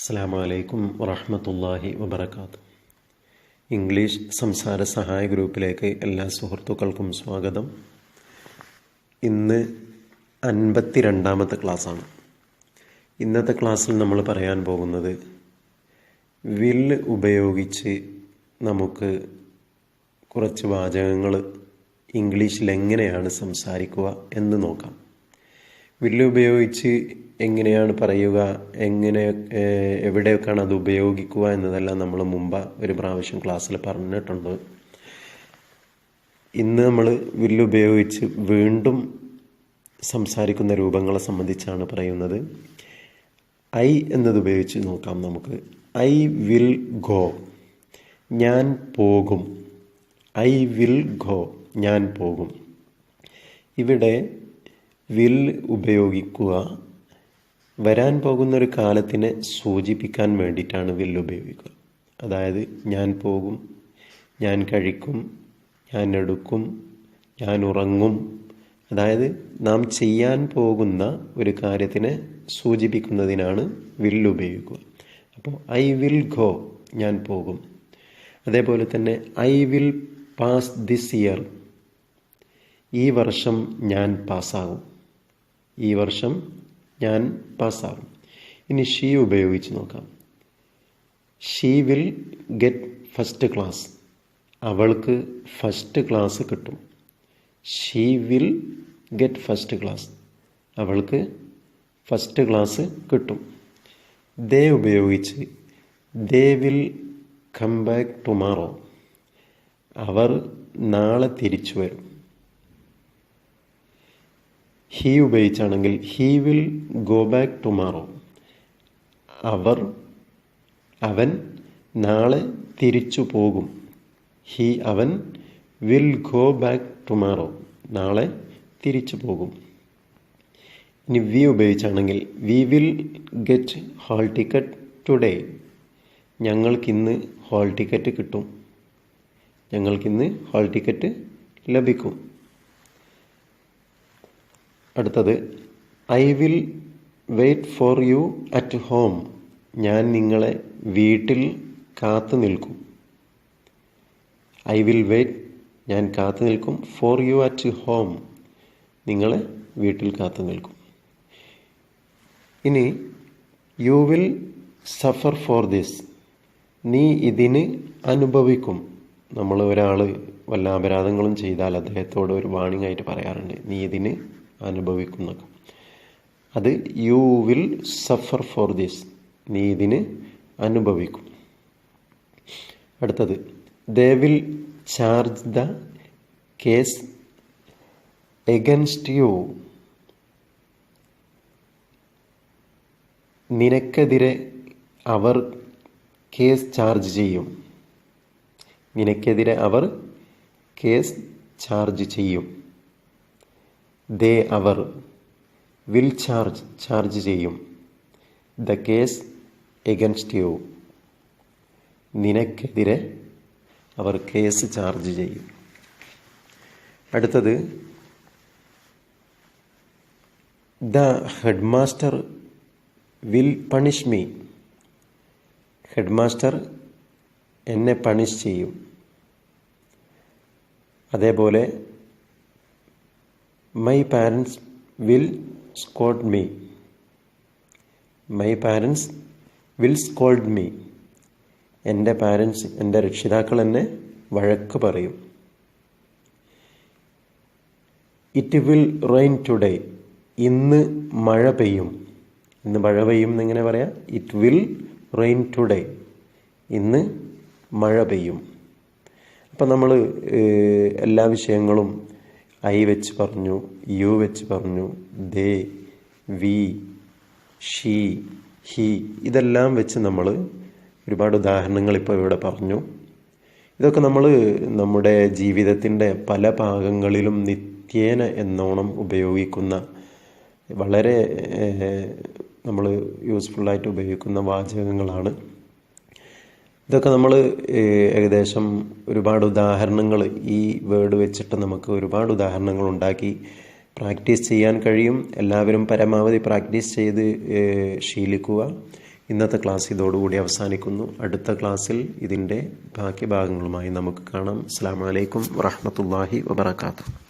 അസ്സാം വലൈക്കും വറഹമത്തല്ലാഹി വബർക്കാത്ത് ഇംഗ്ലീഷ് സംസാര സഹായ ഗ്രൂപ്പിലേക്ക് എല്ലാ സുഹൃത്തുക്കൾക്കും സ്വാഗതം. ഇന്ന് അൻപത്തി രണ്ടാമത്തെ ക്ലാസ്സാണ്. ഇന്നത്തെ ക്ലാസ്സിൽ നമ്മൾ പറയാൻ പോകുന്നത് വിൽ ഉപയോഗിച്ച് നമുക്ക് കുറച്ച് വാചകങ്ങൾ ഇംഗ്ലീഷിൽ എങ്ങനെയാണ് സംസാരിക്കുക എന്ന് നോക്കാം. വില്ല് ഉപയോഗിച്ച് എങ്ങനെയാണ് പറയുക എങ്ങനെ എവിടെയൊക്കെയാണ് അത് ഉപയോഗിക്കുക എന്നതെല്ലാം നമ്മൾ മുമ്പ് ഒരു പ്രാവശ്യം ക്ലാസ്സിൽ പറഞ്ഞിട്ടുണ്ട്. ഇന്ന് നമ്മൾ വില്ല് ഉപയോഗിച്ച് വീണ്ടും സംസാരിക്കുന്ന രൂപങ്ങളെ സംബന്ധിച്ചാണ് പറയുന്നത്. ഐ എന്നത് ഉപയോഗിച്ച് നോക്കാം നമുക്ക്. I will go. ഞാൻ പോകും. I will go. ഞാൻ പോകും. ഇവിടെ വിൽ ഉപയോഗിക്കുക. വരാൻ പോകുന്ന ഒരു കാലത്തിനെ സൂചിപ്പിക്കാൻ വേണ്ടിയിട്ടാണ് വിൽ ഉപയോഗിക്കുക. അതായത് ഞാൻ പോകും ഞാൻ കഴിക്കും ഞാൻ എടുക്കും ഞാൻ ഉറങ്ങും. അതായത് നാം ചെയ്യാൻ പോകുന്ന ഒരു കാര്യത്തിനെ സൂചിപ്പിക്കുന്നതിനാണ് വിൽ ഉപയോഗിക്കുക. അപ്പോൾ ഐ വിൽ ഗോ ഞാൻ പോകും. അതേപോലെ തന്നെ I will pass this year ഈ വർഷം ഞാൻ പാസ്സാകും. ഈ വർഷം ഞാൻ പാസ്സാകും. ഇനി ഷീ ഉപയോഗിച്ച് നോക്കാം. She will get first class. അവൾക്ക് ഫസ്റ്റ് ക്ലാസ് കിട്ടും. She will get first class. അവൾക്ക് ഫസ്റ്റ് ക്ലാസ് കിട്ടും. ദേ ഉപയോഗിച്ച് they will come back tomorrow. അവർ നാളെ തിരിച്ചു വരും. He ഉപയോഗിച്ചാണെങ്കിൽ he will go back tomorrow അവർ അവൻ നാളെ തിരിച്ചു പോകും. ഹീ അവൻ വിൽ ഗോ ബാക്ക് ടുമാറോ നാളെ തിരിച്ചു പോകും. ഇനി we ഉപയോഗിച്ചാണെങ്കിൽ we will get hall ticket today ഞങ്ങൾക്കിന്ന് hall ticket കിട്ടും. ഞങ്ങൾക്കിന്ന് ഹോൾ ടിക്കറ്റ് ലഭിക്കും. അടുത്തത് I will wait for you at home. ഞാൻ നിങ്ങളെ വീട്ടിൽ കാത്തു നിൽക്കും. ഐ വിൽ വെയിറ്റ് ഞാൻ കാത്തു നിൽക്കും. For you at home. നിങ്ങളെ വീട്ടിൽ കാത്തു നിൽക്കും. ഇനി you will suffer for this. നീ ഇതിന് അനുഭവിക്കും. നമ്മൾ ഒരാൾ വല്ല അപരാധങ്ങളും ചെയ്താൽ അദ്ദേഹത്തോട് ഒരു വാണിംഗ് ആയിട്ട് പറയാറുണ്ട്. നീ ഇതിന് അനുഭവിക്കും എന്നൊക്കെ അത് you will suffer for this നീ ഇതിന് അനുഭവിക്കും. അടുത്തത് they will charge the case against you നിനക്കെതിരെ അവർ കേസ് ചാർജ് ചെയ്യും. നിനക്കെതിരെ അവർ കേസ് ചാർജ് ചെയ്യും. ദേ അവർ. വിൽ ചാർജ് ചാർജ് ചെയ്യും. The case against you. നിനക്കെതിരെ അവർ കേസ് ചാർജ് ചെയ്യും. അടുത്തത് the head master will punish me. Head master എന്നെ പണിഷ് ചെയ്യും. അതേപോലെ my parents will scold me my parents will scold me എന്റെ പാരൻസ് എന്റെ രക്ഷിതാക്കൾ എന്നെ വഴക്ക് പറയും. ഇറ്റ് വിൽ റെയിൻ ടുഡേ ഇന്ന് മഴ പെയ്യും. ഇന്ന് മഴ പെയ്യും എന്നിങ്ങനെ പറയാം. ഇറ്റ് വിൽ റെയിൻ ടുഡേ ഇന്ന് മഴ പെയ്യും. അപ്പം നമ്മൾ എല്ലാ വിഷയങ്ങളും ഐ വെച്ച് പറഞ്ഞു യു വെച്ച് പറഞ്ഞു ദേ വി ഷീ ഹി ഇതെല്ലാം വെച്ച് നമ്മൾ ഒരുപാട് ഉദാഹരണങ്ങൾ ഇപ്പോൾ ഇവിടെ പറഞ്ഞു. ഇതൊക്കെ നമ്മൾ നമ്മുടെ ജീവിതത്തിന്റെ പല ഭാഗങ്ങളിലും നിത്യേന എന്നോണം ഉപയോഗിക്കുന്ന വളരെ നമ്മൾ യൂസ്ഫുള്ളായിട്ട് ഉപയോഗിക്കുന്ന വാചകങ്ങളാണ്. ഇതൊക്കെ നമ്മൾ ഏകദേശം ഒരുപാട് ഉദാഹരണങ്ങൾ ഈ വേർഡ് വെച്ചിട്ട് നമുക്ക് ഒരുപാട് ഉദാഹരണങ്ങൾ ഉണ്ടാക്കി പ്രാക്ടീസ് ചെയ്യാൻ കഴിയും. എല്ലാവരും പരമാവധി പ്രാക്ടീസ് ചെയ്ത് ശീലിക്കുക. ഇന്നത്തെ ക്ലാസ് ഇതോടുകൂടി അവസാനിക്കുന്നു. അടുത്ത ക്ലാസ്സിൽ ഇതിന്റെ ബാക്കി ഭാഗങ്ങളുമായി നമുക്ക് കാണാം. അസ്സാം വലൈക്കും വറഹമത്തല്ലാഹി വബർക്കാത്തു